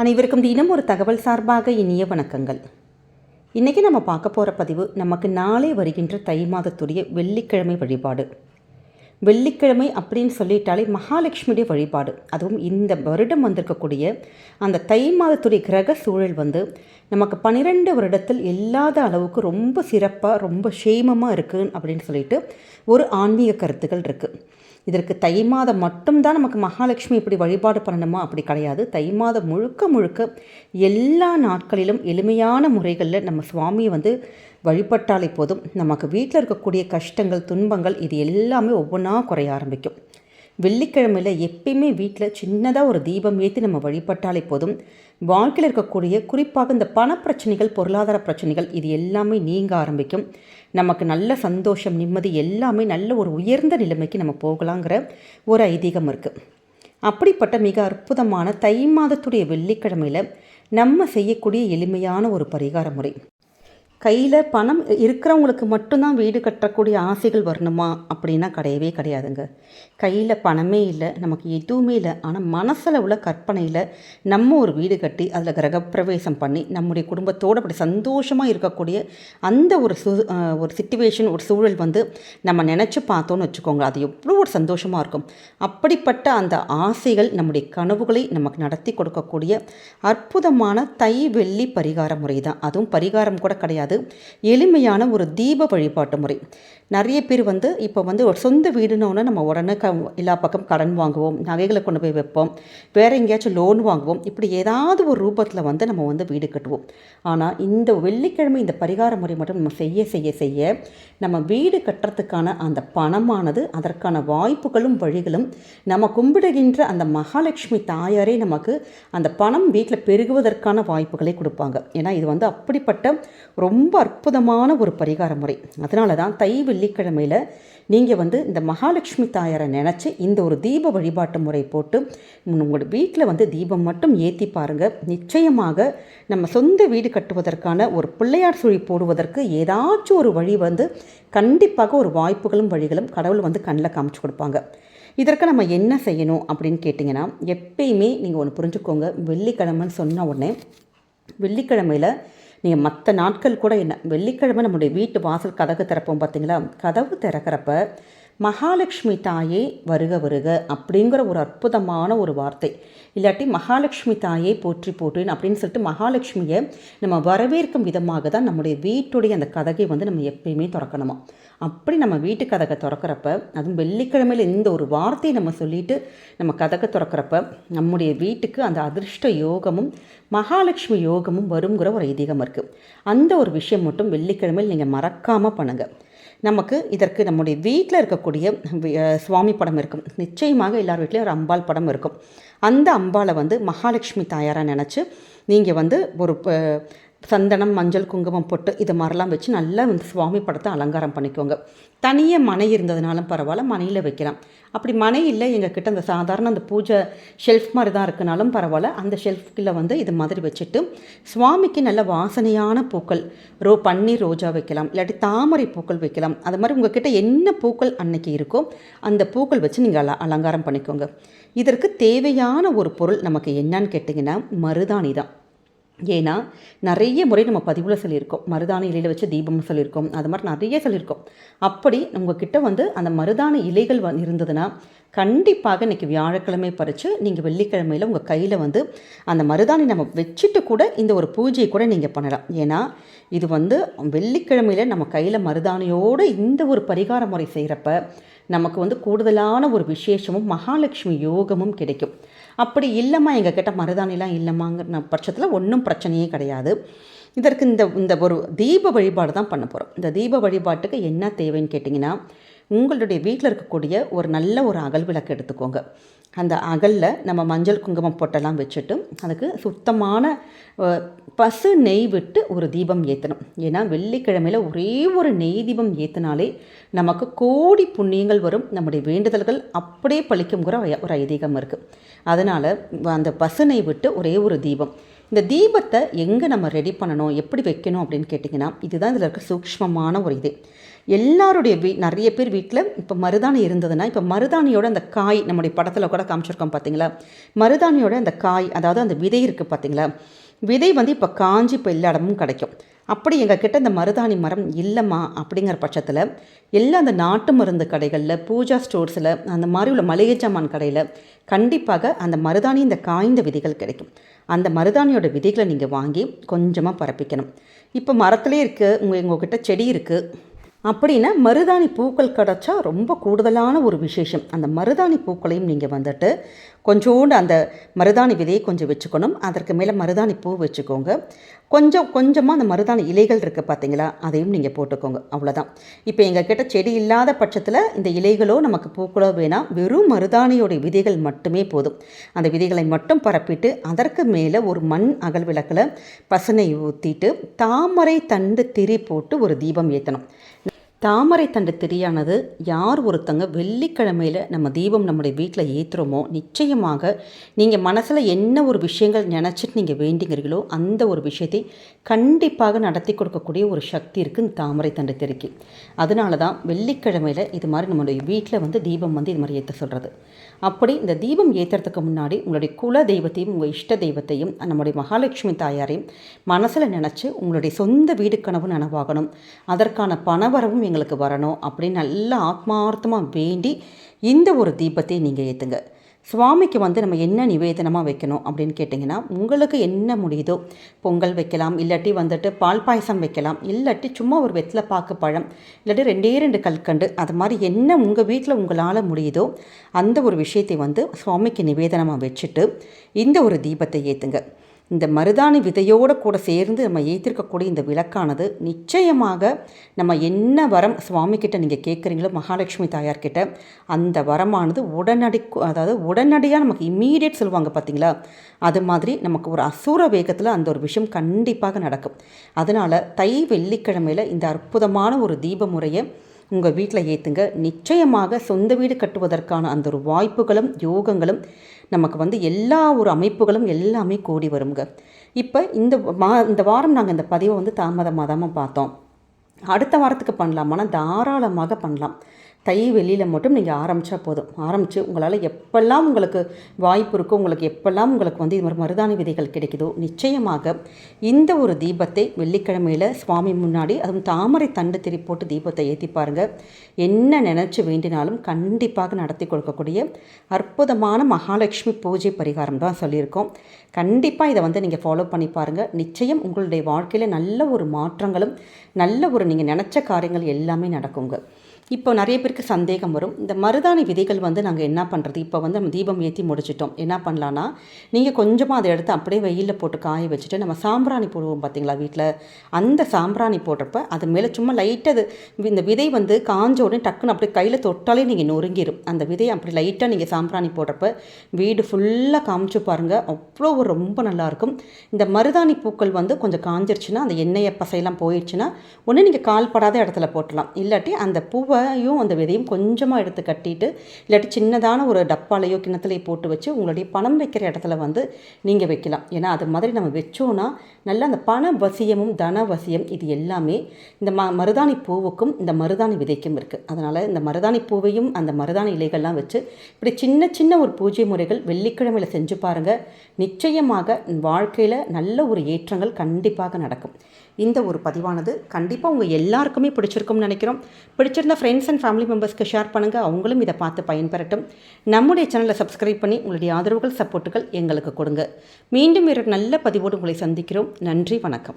அனைவருக்கும் தினம் ஒரு தகவல் சார்பாக இனிய வணக்கங்கள். இன்றைக்கி நம்ம பார்க்க போகிற பதிவு நமக்கு நாளே வருகின்ற தை மாதத்துடைய வெள்ளிக்கிழமை வழிபாடு. வெள்ளிக்கிழமை அப்படின்னு சொல்லிட்டாலே மகாலட்சுமியுடைய வழிபாடு. அதுவும் இந்த வருடம் வந்திருக்கக்கூடிய அந்த தை மாதத்துடைய கிரக சூழல் வந்து நமக்கு பன்னிரெண்டு வருடத்தில் இல்லாத அளவுக்கு ரொம்ப சிறப்பாக ரொம்ப சேமமாக இருக்குது அப்படின்னு சொல்லிட்டு ஒரு ஆன்மீக கருத்துக்கள் இருக்குது இதற்கு தை மாதம் மட்டும்தான் நமக்கு மகாலட்சுமி இப்படி வழிபாடு பண்ணணுமா? அப்படி கிடையாது. தை மாதம் முழுக்க முழுக்க எல்லா நாட்களிலும் எளிமையான முறைகளில் நம்ம சுவாமியை வந்து வழிபட்டாலே போதும். நமக்கு வீட்டில் இருக்கக்கூடிய கஷ்டங்கள் துன்பங்கள் இது எல்லாமே ஒவ்வொன்றா குறைய ஆரம்பிக்கும். வெள்ளிக்கிழமையில் எப்பயுமே வீட்டில் சின்னதாக ஒரு தீபம் ஏற்றி நம்ம வழிபட்டாலே போதும். வாழ்க்கையில் இருக்கக்கூடிய குறிப்பாக இந்த பணப்பிரச்சனைகள் பொருளாதார பிரச்சனைகள் இது எல்லாமே நீங்க ஆரம்பிக்கும். நமக்கு நல்ல சந்தோஷம் நிம்மதி எல்லாமே நல்ல ஒரு உயர்ந்த நிலைமைக்கு நம்ம போகலாங்கிற ஒரு ஐதீகம் இருக்குது அப்படிப்பட்ட மிக அற்புதமான தை மாதத்துடைய வெள்ளிக்கிழமையில் நம்ம செய்யக்கூடிய எளிமையான ஒரு பரிகார முறை கையில் பணம் இருக்கிறவங்களுக்கு மட்டும்தான் வீடு கட்டக்கூடிய ஆசைகள் வரணுமா? அப்படின்னா கிடையவே கிடையாதுங்க. கையில் பணமே இல்லை நமக்கு எதுவுமே இல்லை. ஆனால் மனசில் உள்ள கற்பனையில் நம்ம ஒரு வீடு கட்டி அதில் கிரகப்பிரவேசம் பண்ணி நம்முடைய குடும்பத்தோடு அப்படி சந்தோஷமாக இருக்கக்கூடிய அந்த ஒரு சு ஒரு சுச்சுவேஷன் ஒரு சூழல் வந்து நம்ம நினச்சி பார்த்தோன்னு வச்சுக்கோங்க. அது எவ்வளோ ஒரு சந்தோஷமாக இருக்கும். அப்படிப்பட்ட அந்த ஆசைகள் நம்முடைய கனவுகளை நமக்கு நடத்தி கொடுக்கக்கூடிய அற்புதமான தை வெள்ளி பரிகார முறை தான். அதுவும் பரிகாரம் கூட கிடையாது. எளிமையான ஒரு தீப வழிபாட்டு முறை. நிறைய பேர் வந்து இப்போ வந்து ஒரு சொந்த வீடுனோன்னு நம்ம உடனே க எல்லா பக்கம் கடன் வாங்குவோம் நகைகளை கொண்டு போய் வைப்போம் வேறு எங்கேயாச்சும் லோன் வாங்குவோம் இப்படி ஏதாவது ஒரு ரூபத்தில் வந்து நம்ம வந்து வீடு கட்டுவோம். ஆனால் இந்த வெள்ளிக்கிழமை இந்த பரிகார முறை மட்டும் நம்ம செய்ய செய்ய செய்ய நம்ம வீடு கட்டுறதுக்கான அந்த பணமானது அதற்கான வாய்ப்புகளும் வழிகளும் நம்ம கும்பிடுகின்ற அந்த மகாலட்சுமி தாயாரே நமக்கு அந்த பணம் வீட்டில் பெருகுவதற்கான வாய்ப்புகளை கொடுப்பாங்க. ஏன்னா இது வந்து அப்படிப்பட்ட ரொம்ப ரொம்ப அற்புதமான ஒரு பரிகார முறை. அதனால தான் தை வெள்ளிக்கிழமையில் நீங்கள் வந்து இந்த மகாலட்சுமி தாயாரை நினச்சி இந்த ஒரு தீப வழிபாட்டு முறை போட்டு உங்களோட வீட்டில் வந்து தீபம் மட்டும் ஏற்றி பாருங்கள் நிச்சயமாக நம்ம சொந்த வீடு கட்டுவதற்கான ஒரு பிள்ளையார் சுழி போடுவதற்கு ஏதாச்சும் ஒரு வழி வந்து கண்டிப்பாக ஒரு வாய்ப்புகளும் வழிகளும் கடவுள் வந்து கண்ணில் காமிச்சு கொடுப்பாங்க. இதற்கு நம்ம என்ன செய்யணும் அப்படின்னு கேட்டிங்கன்னா எப்பயுமே நீங்கள் ஒன்று புரிஞ்சுக்கோங்க. வெள்ளிக்கிழமைன்னு சொன்ன உடனே வெள்ளிக்கிழமையில் நீங்கள் மற்ற நாட்கள் கூட என்ன வெள்ளிக்கிழமை நம்முடைய வீட்டு வாசல் கதவு திறப்போம் பார்த்தீங்களா கதவு திறக்கிறப்ப மகாலட்சுமி தாயே வருக வருக அப்படிங்கிற ஒரு அற்புதமான ஒரு வார்த்தை. இல்லாட்டி மகாலட்சுமி தாயே போற்றி போற்றின் அப்படின்னு சொல்லிட்டு மகாலட்சுமியை நம்ம வரவேற்கும் விதமாக தான் நம்முடைய வீட்டுடைய அந்த கதகை வந்து நம்ம எப்பயுமே திறக்கணுமா? அப்படி நம்ம வீட்டு கதகை திறக்கிறப்ப அதுவும் வெள்ளிக்கிழமையில் இந்த ஒரு வார்த்தையை நம்ம சொல்லிட்டு நம்ம கதகை திறக்கிறப்ப நம்முடைய வீட்டுக்கு அந்த அதிர்ஷ்ட யோகமும் மகாலட்சுமி யோகமும் வருங்கிற ஒரு ஐதீகம் இருக்குது அந்த ஒரு விஷயம் மட்டும் வெள்ளிக்கிழமையில் நீங்கள் மறக்காமல் பண்ணுங்கள் நமக்கு இதற்கு நம்முடைய வீட்டில் இருக்கக்கூடிய சுவாமி படம் இருக்கும். நிச்சயமாக எல்லார் வீட்லேயும் ஒரு அம்பாள் படம் இருக்கும். அந்த அம்பாளை வந்து மகாலட்சுமி தாயாராக நினச்சி நீங்கள் வந்து ஒரு சந்தனம் மஞ்சள் குங்குமம் பொட்டு இது மாதிரிலாம் வச்சு நல்லா வந்து சுவாமி படத்தை அலங்காரம் பண்ணிக்கோங்க. தனியாக மனை இருந்ததுனாலும் பரவாயில்ல மனையில் வைக்கலாம். அப்படி மனை இல்லை எங்கள் கிட்ட அந்த சாதாரண அந்த பூஜை ஷெல்ஃப் மாதிரி தான் இருக்குனாலும் பரவாயில்ல அந்த ஷெல்ஃபில் வந்து இது மாதிரி வச்சுட்டு சுவாமிக்கு நல்ல வாசனையான பூக்கள் ரோ பன்னீர் ரோஜா வைக்கலாம் இல்லாட்டி தாமரை பூக்கள் வைக்கலாம். அது மாதிரி உங்கள் கிட்ட என்ன பூக்கள் அன்னைக்கு இருக்கோ அந்த பூக்கள் வச்சு நீங்கள் அல அலங்காரம் பண்ணிக்கோங்க. இதற்கு தேவையான ஒரு பொருள் நமக்கு என்னன்னு கேட்டிங்கன்னா மருதாணி தான். ஏன்னா நிறைய முறை நம்ம பதிவில் சொல்லியிருக்கோம். மருதான இலையில் வச்சு தீபம் சொல்லியிருக்கோம். அது மாதிரி நிறைய சொல்லியிருக்கோம். அப்படி உங்ககிட்ட வந்து அந்த மருதான இலைகள் வ இருந்ததுன்னா கண்டிப்பாக இன்றைக்கி வியாழக்கிழமை பறித்து நீங்கள் வெள்ளிக்கிழமையில் உங்கள் கையில் வந்து அந்த மருதாணி நம்ம வச்சுட்டு கூட இந்த ஒரு பூஜையை கூட நீங்கள் பண்ணலாம். ஏன்னா இது வந்து வெள்ளிக்கிழமையில் நம்ம கையில் மருதாணியோடு இந்த ஒரு பரிகார முறை செய்கிறப்ப நமக்கு வந்து கூடுதலான ஒரு விசேஷமும் மகாலட்சுமி யோகமும் கிடைக்கும். அப்படி இல்லைம்மா எங்கள் கிட்ட மருதாணிலாம் இல்லைம்மாங்கிற பட்சத்தில் ஒன்றும் பிரச்சனையே கிடையாது. இதற்கு இந்த இந்த ஒரு தீப வழிபாடு தான் பண்ண போகிறோம் இந்த தீப வழிபாட்டுக்கு என்ன தேவைன்னு கேட்டிங்கன்னா உங்களுடைய வீட்டில் இருக்கக்கூடிய ஒரு நல்ல ஒரு அகல் விளக்கு எடுத்துக்கோங்க. அந்த அகலில் நம்ம மஞ்சள் குங்குமம் பொட்டெல்லாம் வச்சுட்டு அதுக்கு சுத்தமான பசு நெய் விட்டு ஒரு தீபம் ஏற்றணும் ஏன்னா வெள்ளிக்கிழமையில் ஒரே ஒரு நெய் தீபம் ஏற்றினாலே நமக்கு கோடி புண்ணியங்கள் வரும். நம்முடைய வேண்டுதல்கள் அப்படியே பழிக்குங்கிற ஒரு ஐதீகம் இருக்குது அதனால் அந்த பசு நெய் விட்டு ஒரே ஒரு தீபம். இந்த தீபத்தை எங்கே நம்ம ரெடி பண்ணணும்? எப்படி வைக்கணும் அப்படின்னு கேட்டிங்கன்னா இதுதான் இதில் இருக்க சூக்ஷ்மமான ஒரு இது. எல்லாருடைய வீ நிறைய பேர் வீட்டில் இப்போ மருதாணி இருந்ததுன்னா இப்போ மருதாணியோட அந்த காய் நம்முடைய படத்தில் கூட காமிச்சிருக்கோம் பார்த்தீங்களா மருதாணியோட அந்த காய் அதாவது அந்த விதை இருக்குது பார்த்தீங்களா விதை வந்து இப்போ காஞ்சி இப்போ எல்லா இடமும் கிடைக்கும். அப்படி எங்கள் கிட்ட இந்த மருதாணி மரம் இல்லைம்மா அப்படிங்கிற பட்சத்தில் எல்லா அந்த நாட்டு மருந்து கடைகளில் பூஜா ஸ்டோர்ஸில் அந்த மாதிரி உள்ள மளிகை சாமான் கடையில் கண்டிப்பாக அந்த மருதாணி இந்த காய்ந்த விதைகள் கிடைக்கும். அந்த மருதாணியோட விதைகளை நீங்கள் வாங்கி கொஞ்சமாக பரப்பிக்கணும். இப்போ மரத்துலேயே இருக்குது உங்கள் எங்ககிட்ட செடி இருக்குது அப்படின்னா மருதாணி பூக்கள் கிடச்சா ரொம்ப கூடுதலான ஒரு விசேஷம். அந்த மருதாணி பூக்களையும் நீங்கள் வந்துட்டு கொஞ்சோண்டு அந்த மருதாணி விதையை கொஞ்சம் வச்சுக்கணும். அதற்கு மேலே மருதாணி பூ வச்சுக்கோங்க. கொஞ்சம் கொஞ்சமாக அந்த மருதாணி இலைகள் இருக்குது பார்த்தீங்களா அதையும் நீங்கள் போட்டுக்கோங்க. அவ்வளோதான் இப்போ எங்கள் கிட்ட செடி இல்லாத பட்சத்தில் இந்த இலைகளோ நமக்கு பூக்களோ வேணாம் வெறும் மருதாணியோடைய விதைகள் மட்டுமே போதும். அந்த விதைகளை மட்டும் பரப்பிட்டு அதற்கு மேலே ஒரு மண் அகல் விளக்கில் பசனை ஊற்றிட்டு தாமரை தண்டு திரி போட்டு ஒரு தீபம் ஏற்றணும் தாமரை தண்டு திரியானது யார் ஒருத்தங்க வெள்ளிக்கிழமையில் நம்ம தீபம் நம்முடைய வீட்டில் ஏற்றுறோமோ நிச்சயமாக நீங்கள் மனசில் என்ன ஒரு விஷயங்கள் நினச்சிட்டு நீங்கள் வேண்டிங்கிறீங்களோ அந்த ஒரு விஷயத்தை கண்டிப்பாக நடத்தி கொடுக்கக்கூடிய ஒரு சக்தி இருக்குது இந்த தாமரை தண்டு திரிக்கு. அதனால தான் வெள்ளிக்கிழமையில் இது மாதிரி நம்மளுடைய வீட்டில் வந்து தீபம் வந்து இது மாதிரி ஏற்ற சொல்கிறது அப்படி இந்த தீபம் ஏற்றுறதுக்கு முன்னாடி உங்களுடைய குல தெய்வத்தையும் உங்கள் இஷ்ட தெய்வத்தையும் நம்முடைய மகாலட்சுமி தாயாரையும் மனசில் நினச்சி உங்களுடைய சொந்த வீடு கனவு நனவாகணும். அதற்கான பணவரவும் எங்களுக்கு வரணும் அப்படின்னு நல்லா ஆத்மார்த்தமாக வேண்டி இந்த ஒரு தீபத்தை நீங்கள் ஏற்றுங்க சுவாமிக்கு வந்து நம்ம என்ன நிவேதனமாக வைக்கணும் அப்படின்னு கேட்டிங்கன்னா உங்களுக்கு என்ன முடியுதோ பொங்கல் வைக்கலாம் இல்லாட்டி வந்துட்டு பால் பாயசம் வைக்கலாம் இல்லாட்டி சும்மா ஒரு வெத்தலை பாக்கு பழம் இல்லாட்டி ரெண்டே ரெண்டு கல்கண்டு அது மாதிரி என்ன உங்கள் வீட்டில் உங்களால் முடியுதோ அந்த ஒரு விஷயத்தை வந்து சுவாமிக்கு நிவேதனமாக வச்சுட்டு இந்த ஒரு தீபத்தை ஏற்றுங்க இந்த மருதாணி விதையோடு கூட சேர்ந்து நம்ம ஏற்றிருக்கக்கூடிய இந்த விளக்கானது நிச்சயமாக நம்ம என்ன வரம் சுவாமிக்கிட்ட நீங்கள் கேட்குறீங்களோ மகாலட்சுமி தாயார்கிட்ட அந்த வரமானது உடனடி அதாவது உடனடியாக நமக்கு இம்மீடியட் சொல்லுவாங்க பார்த்தீங்களா அது மாதிரி நமக்கு ஒரு அசூர வேகத்தில் அந்த ஒரு விஷயம் கண்டிப்பாக நடக்கும். அதனால் தை வெள்ளிக்கிழமையில் இந்த அற்புதமான ஒரு தீப முறையை உங்கள் வீட்டில் ஏற்றுங்க நிச்சயமாக சொந்த வீடு கட்டுவதற்கான அந்த ஒரு வாய்ப்புகளும் யோகங்களும் நமக்கு வந்து எல்லா ஒரு அமைப்புகளும் எல்லாமே கூடி வருங்க. இப்போ இந்த மா இந்த வாரம் நாங்கள் இந்த பதிவை வந்து தாமதமாக தான் பார்த்தோம். அடுத்த வாரத்துக்கு பண்ணலாமான்னா தாராளமாக பண்ணலாம். தை வெளியில் மட்டும் நீங்கள் ஆரம்பித்தா போதும். ஆரம்பித்து உங்களால் எப்பெல்லாம் உங்களுக்கு வாய்ப்பு இருக்கோ உங்களுக்கு எப்பெல்லாம் உங்களுக்கு வந்து இது மாதிரி மருதாணி விதைகள் கிடைக்குதோ நிச்சயமாக இந்த ஒரு தீபத்தை வெள்ளிக்கிழமையில் சுவாமி முன்னாடி அதுவும் தாமரை தண்டு திரி போட்டு தீபத்தை ஏற்றி பாருங்கள் என்ன நினச்சி வேண்டினாலும் கண்டிப்பாக நடத்தி கொடுக்கக்கூடிய அற்புதமான மகாலட்சுமி பூஜை பரிகாரம் தான் சொல்லியிருக்கோம். கண்டிப்பாக இதை வந்து நீங்கள் ஃபாலோ பண்ணி பாருங்கள் நிச்சயம் உங்களுடைய வாழ்க்கையில் நல்ல ஒரு மாற்றங்களும் நல்ல ஒரு நீங்கள் நினச்ச காரியங்கள் எல்லாமே நடக்குங்க. இப்போ நிறைய பேருக்கு சந்தேகம் வரும். இந்த மருதாணி விதைகள் வந்து நாங்கள் என்ன பண்ணுறது இப்போ வந்து நம்ம தீபம் ஏற்றி முடிச்சிட்டோம். என்ன பண்ணலான்னா நீங்கள் கொஞ்சமாக அதை எடுத்து அப்படியே வெயிலில் போட்டு காய வச்சுட்டு நம்ம சாம்பிராணி போடுவோம் பார்த்தீங்களா வீட்டில் அந்த சாம்பிராணி போடுறப்ப அது மேலே சும்மா லைட்டாக அது இந்த விதை வந்து காஞ்ச உடனே டக்குன்னு அப்படியே கையில் தொட்டாலே நீங்கள் நொறுங்கிடும் அந்த விதையை அப்படி லைட்டாக நீங்கள் சாம்பிராணி போடுறப்ப வீடு ஃபுல்லாக காமிச்சு பாருங்கள் அவ்வளோ ரொம்ப நல்லாயிருக்கும் இந்த மருதாணி பூக்கள் வந்து கொஞ்சம் காஞ்சிருச்சுன்னா அந்த எண்ணெயை பசையெல்லாம் போயிடுச்சுன்னா ஒன்று நீங்கள் கால் படாத இடத்துல போட்டலாம். இல்லாட்டி அந்த பூவை பூவையும் அந்த விதையும் கொஞ்சமாக எடுத்து கட்டிட்டு இல்லாட்டி சின்னதான ஒரு டப்பாலையோ கிணத்துலையோ போட்டு வச்சு உங்களுடைய பணம் வைக்கிற இடத்துல வந்து நீங்கள் வைக்கலாம். ஏன்னா அது மாதிரி நம்ம வச்சோன்னா நல்லா அந்த பண வசியமும் தன வசியம் இது எல்லாமே இந்த ம மருதாணி பூவுக்கும் இந்த மருதாணி விதைக்கும் இருக்குது அதனால் இந்த மருதாணி பூவையும் அந்த மருதாணி இலைகள்லாம் வச்சு இப்படி சின்ன சின்ன ஒரு பூஜை முறைகள் வெள்ளிக்கிழமையில் செஞ்சு பாருங்கள் நிச்சயமாக வாழ்க்கையில் நல்ல ஒரு ஏற்றங்கள் கண்டிப்பாக நடக்கும். இந்த ஒரு பதிவானது கண்டிப்பாக உங்கள் எல்லாருக்குமே பிடிச்சிருக்கும்னு நினைக்கிறோம். பிடிச்சிருந்த ஃப்ரெண்ட்ஸ் அண்ட் ஃபேமிலி மெம்பர்ஸ்க்கு ஷேர் பண்ணுங்கள் அவங்களும் இதை பார்த்து பயன்பெறட்டும். நம்முடைய சேனலை சப்ஸ்கிரைப் பண்ணி உங்களுடைய ஆதரவுகள் சப்போர்ட்டுகள் எங்களுக்கு கொடுங்க. மீண்டும் ஒரு நல்ல பதிவோடு உங்களை சந்திக்கிறோம். நன்றி வணக்கம்.